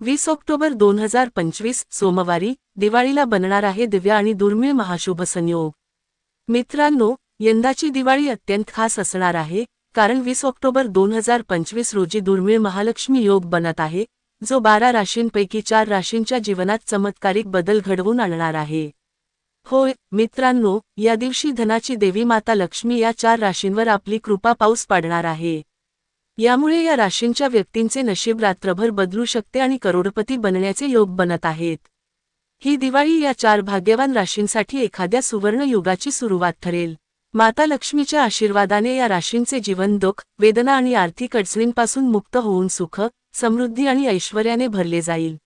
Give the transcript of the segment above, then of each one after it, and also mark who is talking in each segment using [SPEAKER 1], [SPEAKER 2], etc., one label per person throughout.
[SPEAKER 1] वीस ऑक्टोबर दोन हजार पंचवीस सोमवारी दिवाळीला बनणार आहे दिव्य आणि दुर्मिळ महाशुभ संयोग. मित्रांनो यंदाची दिवाळी अत्यंत खास असणार आहे कारण वीस ऑक्टोबर दोन हजार पंचवीस रोजी दुर्मिळ महालक्ष्मी योग बनत आहे जो बारा राशींपैकी चार राशींच्या जीवनात चमत्कारिक बदल घडवून आणणार आहे. होय मित्रांनो या दिवशी धनाची देवी माता लक्ष्मी या चार राशींवर आपली कृपा पाऊस पाडणार आहे. यामुळे या राशींच्या व्यक्तींचे नशीब रात्रभर बदलू शकते आणि करोडपती बनण्याचे योग बनत आहेत. ही दिवाळी या चार भाग्यवान राशींसाठी एखाद्या सुवर्ण युगाची सुरुवात ठरेल. माता लक्ष्मीच्या आशीर्वादाने या राशींचे जीवन दुःख वेदना आणि आर्थिक अडचणींपासून मुक्त होऊन सुख समृद्धी आणि ऐश्वर्याने भरले जाईल.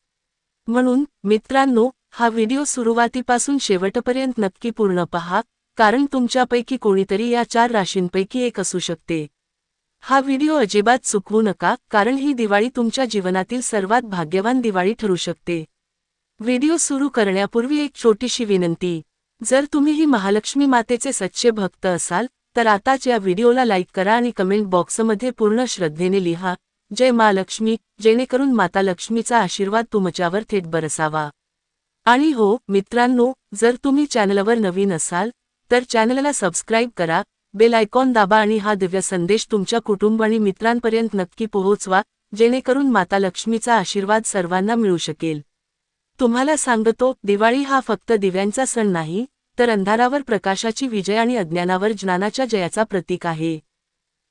[SPEAKER 1] म्हणून मित्रांनो हा व्हिडिओ सुरुवातीपासून शेवटपर्यंत नक्की पूर्ण पहा कारण तुमच्यापैकी कोणीतरी या चार राशींपैकी एक असू शकते. हा व्हिडिओ अजिबात चुकवू नका कारण ही दिवाळी तुमच्या जीवनातील सर्वात भाग्यवान दिवाळी ठरू शकते. व्हिडिओ सुरू करण्यापूर्वी एक छोटीशी विनंती. जर तुम्ही ही महालक्ष्मी मातेचे सच्चे भक्त असाल तर आताच या व्हिडिओला लाईक करा आणि कमेंट बॉक्समध्ये पूर्ण श्रद्धेने लिहा जय महालक्ष्मी जेणेकरून माता लक्ष्मीचा आशीर्वाद तुमच्यावर थेट बरसावा. आणि हो मित्रांनो जर तुम्ही चॅनलवर नवीन असाल तर चॅनलला सबस्क्राईब करा बेल आयकॉन दाबा आणि हा दिव्य संदेश तुमच्या कुटुंब आणि मित्रांपर्यंत नक्की पोहोचवा जेणेकरून माता लक्ष्मीचा आशीर्वाद सर्वांना मिळू शकेल. तुम्हाला सांगतो दिवाळी हा फक्त दिव्यांचा सण नाही तर अंधारावर प्रकाशाची विजय आणि अज्ञानावर ज्ञानाच्या जयाचा प्रतीक आहे.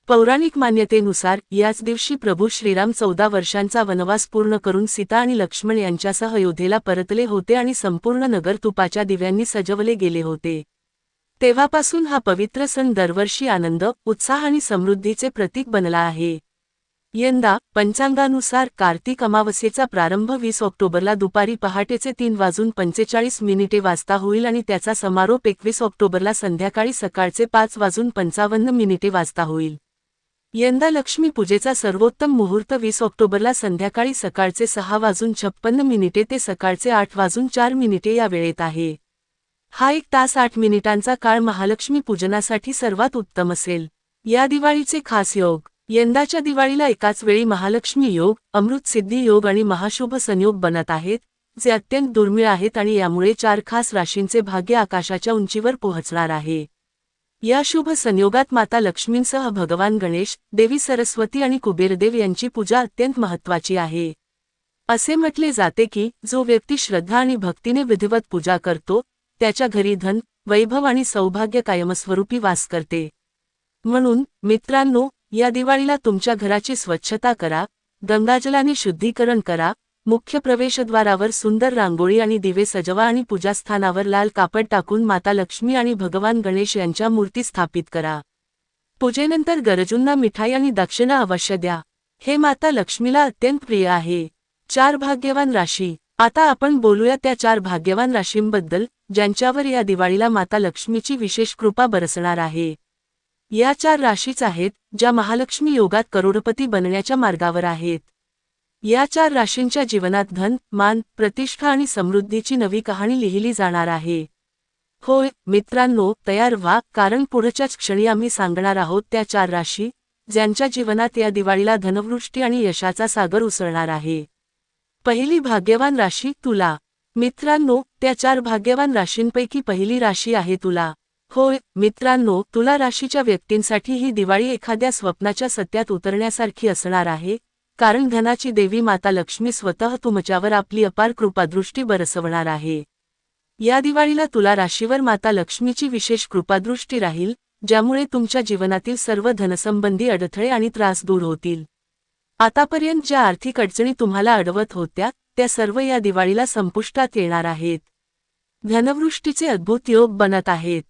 [SPEAKER 1] पौराणिक मान्यतेनुसार याच दिवशी प्रभू श्रीराम चौदा वर्षांचा वनवास पूर्ण करून सीता आणि लक्ष्मण यांच्यासह अयोध्येला परतले होते आणि संपूर्ण नगर तुपाच्या दिव्यांनी सजवले गेले होते. तेव्हापासून हा पवित्र सण दरवर्षी आनंद उत्साह आणि समृद्धीचे प्रतीक बनला आहे. यंदा पंचांगानुसार कार्तिक अमावस्येचा प्रारंभ वीस ऑक्टोबरला दुपारी पहाटेचे तीन वाजून पंचेचाळीस मिनिटे वाजता होईल आणि त्याचा समारोप एकवीस ऑक्टोबरला संध्याकाळी सकाळचे पाच वाजून पंचावन्न मिनिटे वाजता होईल. यंदा लक्ष्मीपूजेचा सर्वोत्तम मुहूर्त वीस ऑक्टोबरला संध्याकाळी सकाळचे सहा वाजून छप्पन्न मिनिटे ते सकाळचे आठ वाजून चार मिनिटे या वेळेत आहे. हा एक तास आठ मिनिटांचा काळ महालक्ष्मी पूजनासाठी सर्वात उत्तम असेल. या दिवाळीचे खास योग. यंदाच्या दिवाळीला एकाच वेळी महालक्ष्मी योग अमृत सिद्धी योग आणि महाशुभ संयोग बनत आहेत जे अत्यंत दुर्मिळ आहेत आणि यामुळे चार खास राशींचे भाग्य आकाशाच्या उंचीवर पोहोचणार आहे. या शुभ संयोगात माता लक्ष्मींसह भगवान गणेश देवी सरस्वती आणि कुबेरदेव यांची पूजा अत्यंत महत्वाची आहे. असे म्हटले जाते की जो व्यक्ती श्रद्धा आणि भक्तीने विधिवत पूजा करतो त्याच्या घरी धन वैभव आणि सौभाग्य कायमस्वरूपी वास करते. म्हणून मित्रांनो या दिवाळीला तुमच्या घराची स्वच्छता करा गंगाजलाने शुद्धीकरण करा मुख्य प्रवेशद्वारावर सुंदर रांगोळी आणि दिवे सजवा आणि पूजास्थानावर लाल कापड टाकून माता लक्ष्मी आणि भगवान गणेश यांच्या मूर्ती स्थापित करा. पूजेनंतर गरजूंना मिठाई आणि दक्षिणा अवश्य द्या. हे माता लक्ष्मीला अत्यंत प्रिय आहे. चार भाग्यवान राशी. आता आपण बोलूया त्या चार भाग्यवान राशींबद्दल ज्यांच्यावर या दिवाळीला माता लक्ष्मीची विशेष कृपा बरसणार आहे. या चार राशीच आहेत ज्या महालक्ष्मी योगात करोडपती बनण्याच्या मार्गावर आहेत. या चार राशींच्या जीवनात धन मान प्रतिष्ठा आणि समृद्धीची नवी कहाणी लिहिली जाणार आहे. होय मित्रांनो तयार व्हा कारण पुढच्याच क्षणी आम्ही सांगणार आहोत त्या चार राशी ज्यांच्या जीवनात या दिवाळीला धनवृष्टी आणि यशाचा सागर उसळणार आहे. पहिली भाग्यवान राशी तुला. मित्रांनो त्या चार भाग्यवान राशींपैकी पहिली राशी आहे तुला. होय मित्रांनो तुला राशीच्या व्यक्तींसाठी ही दिवाळी एखाद्या स्वप्नाच्या सत्यात उतरण्यासारखी असणार आहे. कारण धनाची देवी माता लक्ष्मी स्वतः तुमच्यावर आपली अपार कृपादृष्टी बरसवणार आहे. या दिवाळीला तुला राशीवर माता लक्ष्मीची विशेष कृपादृष्टी राहील ज्यामुळे तुमच्या जीवनातील सर्व धनसंबंधी अडथळे आणि त्रास दूर होतील. आतापर्यंत ज्या आर्थिक अडचणी तुम्हाला अडवत होत्या त्या सर्व या दिवाळीला संपुष्टात येणार आहेत. धनवृष्टीचे अद्भुत योग बनत आहेत.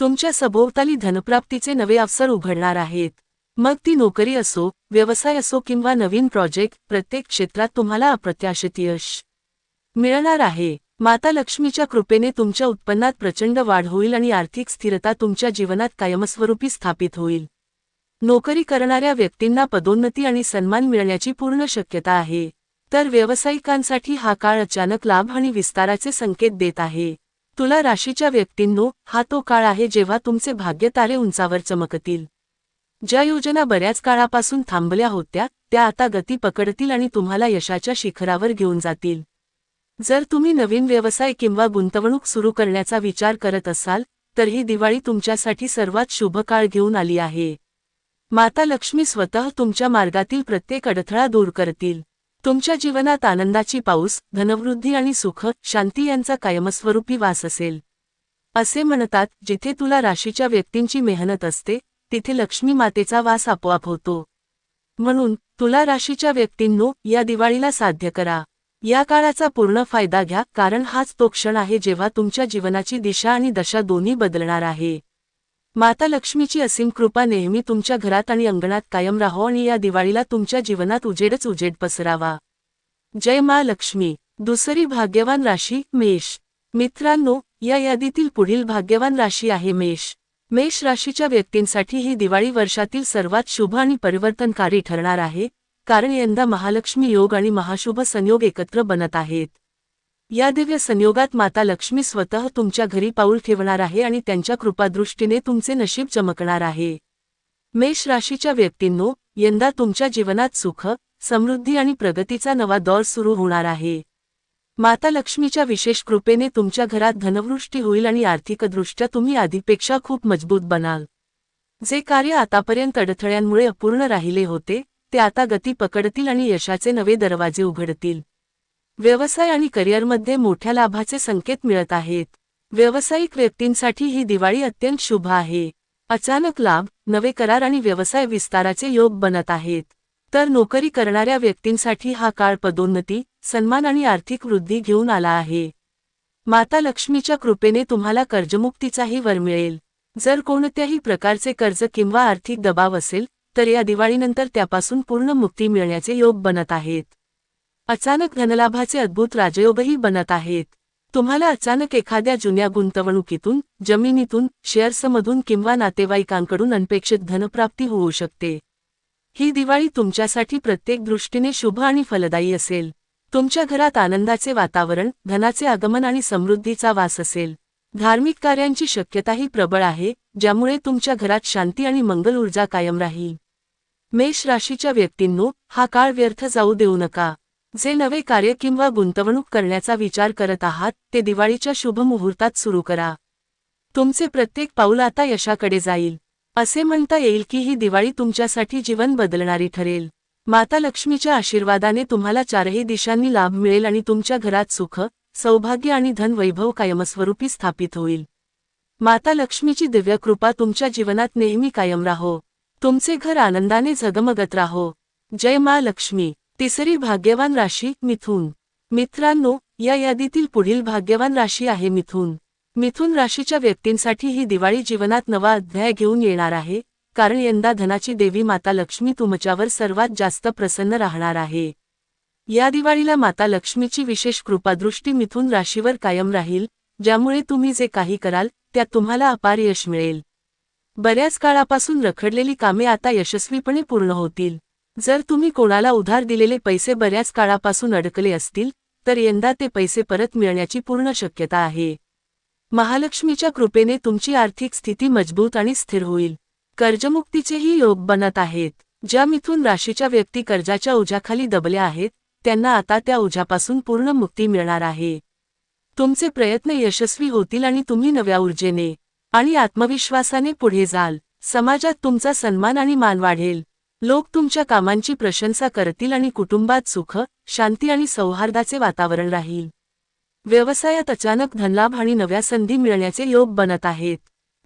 [SPEAKER 1] तुमच्या सभोवताली धनप्राप्तीचे नवे अवसर उघडणार आहेत. मग ती नोकरी असो व्यवसाय असो किंवा नवीन प्रोजेक्ट प्रत्येक क्षेत्रात तुम्हाला अप्रत्याशित यश मिळणार आहे. माता लक्ष्मीच्या कृपेने तुमच्या उत्पन्नात प्रचंड वाढ होईल आणि आर्थिक स्थिरता तुमच्या जीवनात कायमस्वरूपी स्थापित होईल. नोकरी करणाऱ्या व्यक्तींना पदोन्नती आणि सन्मान मिळण्याची पूर्ण शक्यता आहे. तर व्यावसायिकांसाठी हा काळ अचानक लाभ आणि विस्ताराचे संकेत देत आहे. तुला राशीच्या व्यक्तींनो हा तो काळ आहे जेव्हा तुमचे भाग्य तारे उंचावर चमकतील. ज्या योजना बऱ्याच काळापासून थांबल्या होत्या त्या आता गती पकडतील आणि तुम्हाला यशाच्या शिखरावर घेऊन जातील. जर तुम्ही नवीन व्यवसाय किंवा गुंतवणूक सुरू करण्याचा विचार करत असाल तर ही दिवाळी तुमच्यासाठी सर्वात शुभ काळ घेऊन आली आहे. माता लक्ष्मी स्वतः तुमच्या मार्गातील प्रत्येक अडथळा दूर करतील. तुमच्या जीवनात आनंदाची पाऊस धनवृद्धी आणि सुख शांती यांचा कायमस्वरूपी वास असेल. असे म्हणतात जिथे तुला राशीच्या व्यक्तींची मेहनत असते तिथे लक्ष्मी मातेचा वास आपोआप होतो. म्हणून तुला राशीच्या व्यक्तींनो या दिवाळीला साध्य करा. या काळाचा पूर्ण फायदा घ्या कारण हाच तो क्षण आहे जेव्हा तुमच्या जीवनाची दिशा आणि दशा दोन्ही बदलणार आहे. माता लक्ष्मीची असीम कृपा नेहमी तुमच्या घरात आणि अंगणात कायम राहो आणि या दिवाळीला तुमच्या जीवनात उजेडच उजेड पसरावा. जय मा लक्ष्मी. दुसरी भाग्यवान राशी मेष. मित्रांनो या यादीतील पुढील भाग्यवान राशी आहे मेष. मेष राशीच्या व्यक्तींसाठी ही दिवाळी वर्षातील सर्वात शुभ आणि परिवर्तनकारी ठरणार आहे कारण यंदा महालक्ष्मी योग आणि महाशुभ संयोग एकत्र बनत आहेत. या दिव्य संयोगात माता लक्ष्मी स्वतः तुमच्या घरी पाऊल ठेवणार आहे आणि त्यांच्या कृपादृष्टीने तुमचे नशीब चमकणार आहे. मेष राशीच्या व्यक्तींनो यंदा तुमच्या जीवनात सुख समृद्धी आणि प्रगतीचा नवा दौर सुरू होणार आहे. माता लक्ष्मीच्या विशेष कृपेने तुमच्या घरात धनवृष्टी होईल आणि आर्थिकदृष्ट्या तुम्ही आधीपेक्षा खूप मजबूत बनाल. जे कार्य आतापर्यंत अडथळ्यांमुळे अपूर्ण राहिले होते ते आता गती पकडतील आणि यशाचे नवे दरवाजे उघडतील. व्यवसाय आणि करिअरमध्ये मोठ्या लाभाचे संकेत मिळत आहेत. व्यावसायिक व्यक्तींसाठी ही दिवाळी अत्यंत शुभ आहे. अचानक लाभ नवे करार आणि व्यवसाय विस्ताराचे योग बनत आहेत. तर नोकरी करणाऱ्या व्यक्तींसाठी हा काळ पदोन्नती सन्मान आणि आर्थिक वृद्धी घेऊन आला आहे. माता लक्ष्मीच्या कृपेने तुम्हाला कर्जमुक्तीचाही वर मिळेल. जर कोणत्याही प्रकारचे कर्ज किंवा आर्थिक दबाव असेल तर या दिवाळीनंतर त्यापासून पूर्ण मुक्ती मिळण्याचे योग बनत आहेत. अचानक धनलाभाचे अद्भुत राजयोगही बनत आहेत. तुम्हाला अचानक एखाद्या जुन्या गुंतवणुकीतून जमिनीतून शेअर्समधून किंवा नातेवाईकांकडून अनपेक्षित धनप्राप्ती होऊ शकते. ही दिवाळी तुमच्यासाठी प्रत्येक दृष्टीने शुभ आणि फलदायी असेल. तुमच्या घरात आनंदाचे वातावरण धनाचे आगमन आणि समृद्धीचा वास असेल. धार्मिक कार्यांची शक्यताही प्रबळ आहे ज्यामुळे तुमच्या घरात शांती आणि मंगल ऊर्जा कायम राहील. मेष राशीच्या व्यक्तींनो हा काळ व्यर्थ जाऊ देऊ नका. जे नवे कार्य किंवा गुंतवणूक करण्याचा विचार करत आहात ते दिवाळीच्या शुभ मुहूर्तात सुरू करा. तुमचे प्रत्येक पाऊल आता यशाकडे जाईल. असे म्हणता येईल की ही दिवाळी तुमच्यासाठी जीवन बदलणारी ठरेल. माता लक्ष्मीच्या आशीर्वादाने तुम्हाला चारही दिशांनी लाभ मिळेल आणि तुमच्या घरात सुख सौभाग्य आणि धनवैभव कायमस्वरूपी स्थापित होईल. माता लक्ष्मीची दिव्य कृपा तुमच्या जीवनात नेहमी कायम राहो. तुमचे घर आनंदाने झगमगत राहो. जय मा लक्ष्मी. तिसरी भाग्यवान राशी मिथून. मित्रांनो या यादीतील पुढील भाग्यवान राशी आहे मिथून. मिथून राशीच्या व्यक्तींसाठी ही दिवाळी जीवनात नवा अध्याय घेऊन येणार आहे कारण यंदा धनाची देवी माता लक्ष्मी तुमच्यावर सर्वात जास्त प्रसन्न राहणार आहे. या दिवाळीला माता लक्ष्मीची विशेष कृपादृष्टी मिथून राशीवर कायम राहील ज्यामुळे तुम्ही जे काही कराल त्यात तुम्हाला अपार यश मिळेल. बऱ्याच काळापासून रखडलेली कामे आता यशस्वीपणे पूर्ण होतील. जर तुम्ही कोणाला उधार दिलेले पैसे बऱ्याच काळापासून अडकले असतील तर यंदा ते पैसे परत मिळण्याची पूर्ण शक्यता आहे. महालक्ष्मीच्या कृपेने तुमची आर्थिक स्थिती मजबूत आणि स्थिर होईल. कर्जमुक्तीचेही योग बनत आहेत. ज्या मिथून राशीच्या व्यक्ती कर्जाच्या ओझ्याखाली दबल्या आहेत त्यांना आता त्या ओझ्यापासून पूर्ण मुक्ती मिळणार आहे. तुमचे प्रयत्न यशस्वी होतील आणि तुम्ही नव्या ऊर्जेने आणि आत्मविश्वासाने पुढे जाल. समाजात तुमचा सन्मान आणि मान वाढेल. लोक तुमच्या कामांची प्रशंसा करतील आणि कुटुंबात सुख शांती आणि सौहार्दाचे वातावरण राहील. व्यवसायात अचानक धनलाभ आणि नव्या संधी मिळण्याचे योग बनत आहेत.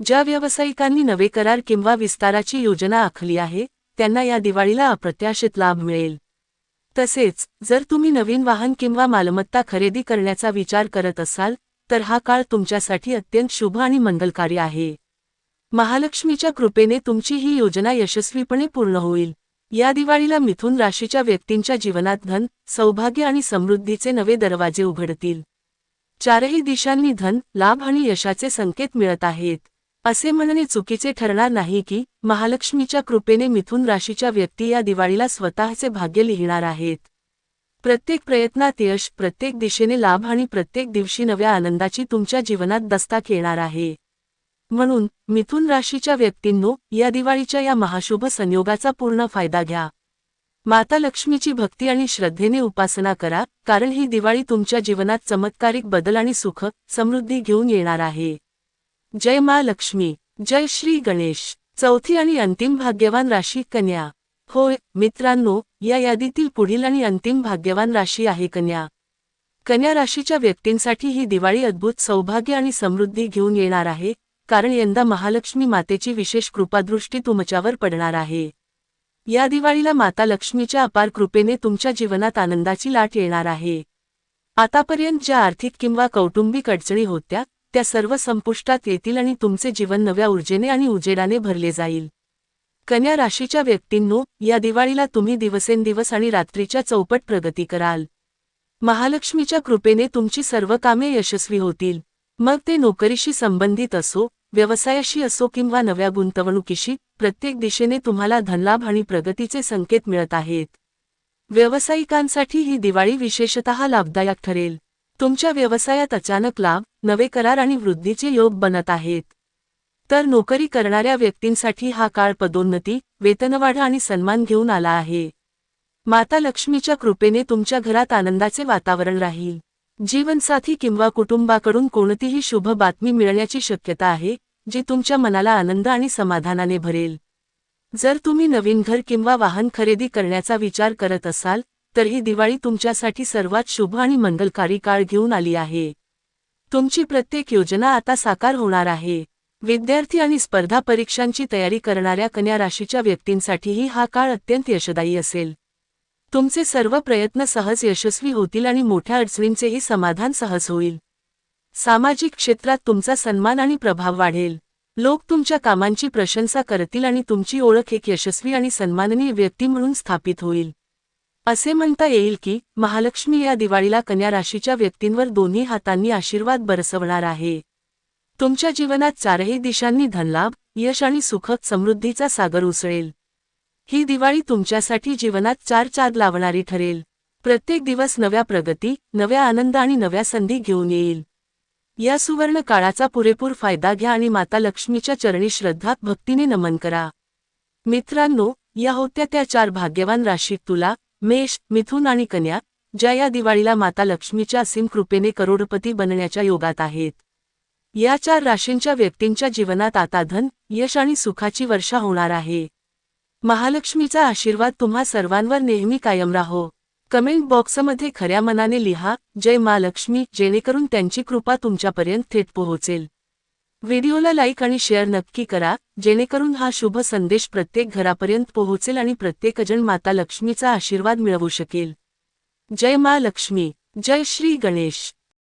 [SPEAKER 1] ज्या व्यावसायिकांनी नवे करार किंवा विस्ताराची योजना आखली आहे त्यांना या दिवाळीला अप्रत्याशित लाभ मिळेल. तसेच जर तुम्ही नवीन वाहन किंवा मालमत्ता खरेदी करण्याचा विचार करत असाल तर हा काळ तुमच्यासाठी अत्यंत शुभ आणि मंगलकारी आहे. महालक्ष्मीच्या कृपेने तुमची ही योजना यशस्वीपणे पूर्ण होईल. या दिवाळीला मिथून राशीच्या व्यक्तींच्या जीवनात धन सौभाग्य आणि समृद्धीचे नवे दरवाजे उघडतील. चारही दिशांनी धन लाभ आणि यशाचे संकेत मिळत आहेत. असे म्हणणे चुकीचे ठरणार नाही की महालक्ष्मीच्या कृपेने मिथून राशीच्या व्यक्ती या दिवाळीला स्वतःचे भाग्य लिहिणार आहेत. प्रत्येक प्रयत्नात यश प्रत्येक दिशेने लाभ आणि प्रत्येक दिवशी नव्या आनंदाची तुमच्या जीवनात दस्ताक येणार आहे. म्हणून मिथुन राशीच्या व्यक्तींनो या दिवाळीच्या या महाशुभ संयोगाचा पूर्ण फायदा घ्या. माता लक्ष्मीची भक्ती आणि श्रद्धेने उपासना करा कारण ही दिवाळी तुमच्या जीवनात चमत्कारिक बदल आणि सुख समृद्धी घेऊन येणार आहे. जय मा लक्ष्मी जय श्री गणेश. चौथी आणि अंतिम भाग्यवान राशी कन्या. होय मित्रांनो या यादीतील पुढील आणि अंतिम भाग्यवान राशी आहे कन्या. कन्या राशीच्या व्यक्तींसाठी ही दिवाळी अद्भुत सौभाग्य आणि समृद्धी घेऊन येणार आहे कारण यंदा महालक्ष्मी मातेची विशेष कृपादृष्टी तुमच्यावर पडणार आहे. या दिवाळीला माता लक्ष्मीच्या अपार कृपेने तुमच्या जीवनात आनंदाची लाट येणार आहे. आतापर्यंत ज्या आर्थिक किंवा कौटुंबिक अडचणी होत्या त्या सर्व संपुष्टात येतील आणि तुमचे जीवन नव्या ऊर्जेने आणि उजेडाने भरले जाईल. कन्या राशीच्या व्यक्तींनो या दिवाळीला तुम्ही दिवसेंदिवस आणि रात्रीच्या चौपट प्रगती कराल. महालक्ष्मीच्या कृपेने तुमची सर्व कामे यशस्वी होतील. मग ते नोकरीशी संबंधित असो व्यवसायाशी असो किंवा नव्या गुंतवणुकीशी प्रत्येक दिशेने तुम्हाला धनलाभ आणि प्रगतीचे संकेत मिळत आहेत. व्यावसायिकांसाठी ही दिवाळी विशेषतः लाभदायक ठरेल. तुमच्या व्यवसायात अचानक लाभ नवे करार आणि वृद्धीचे योग बनत आहेत. तर नोकरी करणाऱ्या व्यक्तींसाठी हा काळ पदोन्नती वेतनवाढ आणि सन्मान घेऊन आला आहे. माता लक्ष्मीच्या कृपेने तुमच्या घरात आनंदाचे वातावरण राहील. जीवनसाथी किंवा कुटुंबाकडून कोणतीही शुभ बातमी मिळण्याची शक्यता आहे जी तुमच्या मनाला आनंद आणि समाधानाने भरेल. जर तुम्ही नवीन घर किंवा वाहन खरेदी करण्याचा विचार करत असाल तर ही दिवाळी तुमच्यासाठी सर्वात शुभ आणि मंगलकारी काळ घेऊन आली आहे. तुमची प्रत्येक योजना आता साकार होणार आहे. विद्यार्थी आणि स्पर्धा परीक्षांची तयारी करणाऱ्या कन्या राशीच्या व्यक्तींसाठीही हा काळ अत्यंत यशदायी असेल. तुमचे सर्व प्रयत्न सहज यशस्वी होतील आणि मोठ्या अडचणींचेही समाधान सहज होईल. सामाजिक क्षेत्रात तुमचा सन्मान आणि प्रभाव वाढेल. लोक तुमच्या कामांची प्रशंसा करतील आणि तुमची ओळख एक यशस्वी आणि सन्माननीय व्यक्ती म्हणून स्थापित होईल. असे म्हणता येईल की महालक्ष्मी या दिवाळीला कन्या राशीच्या व्यक्तींवर दोन्ही हातांनी आशीर्वाद बरसवणार आहे. तुमच्या जीवनात चारही दिशांनी धनलाभ यश आणि सुख समृद्धीचा सागर उसळेल. ही दिवाळी तुमच्यासाठी जीवनात चार चार लावणारी ठरेल. प्रत्येक दिवस नव्या प्रगती नव्या आनंद आणि नव्या संधी घेऊन येईल. या सुवर्ण काळाचा पुरेपूर फायदा घ्या आणि माता लक्ष्मीच्या चरणी श्रद्धा भक्तीने नमन करा. मित्रांनो या होत्या त्या चार भाग्यवान राशीत तुला मेष मिथुन आणि कन्या ज्या या दिवाळीला माता लक्ष्मीच्या असीम कृपेने करोडपती बनण्याच्या योगात आहेत. या चार राशींच्या व्यक्तींच्या जीवनात आता धन यश आणि सुखाची वर्षा होणार आहे. महालक्ष्मीचा आशीर्वाद तुम्हा सर्वांवर नेहमी कायम राहो. कमेंट बॉक्समध्ये खऱ्या मनाने लिहा जय महालक्ष्मी जेणेकरून त्यांची कृपा तुमच्यापर्यंत थेट पोहोचेल. व्हिडिओला लाईक आणि शेअर नक्की करा जेणेकरून हा शुभ संदेश प्रत्येक घरापर्यंत पोहोचेल आणि प्रत्येकजण माता लक्ष्मीचा आशीर्वाद मिळवू शकेल. जय मा लक्ष्मी जय श्री गणेश.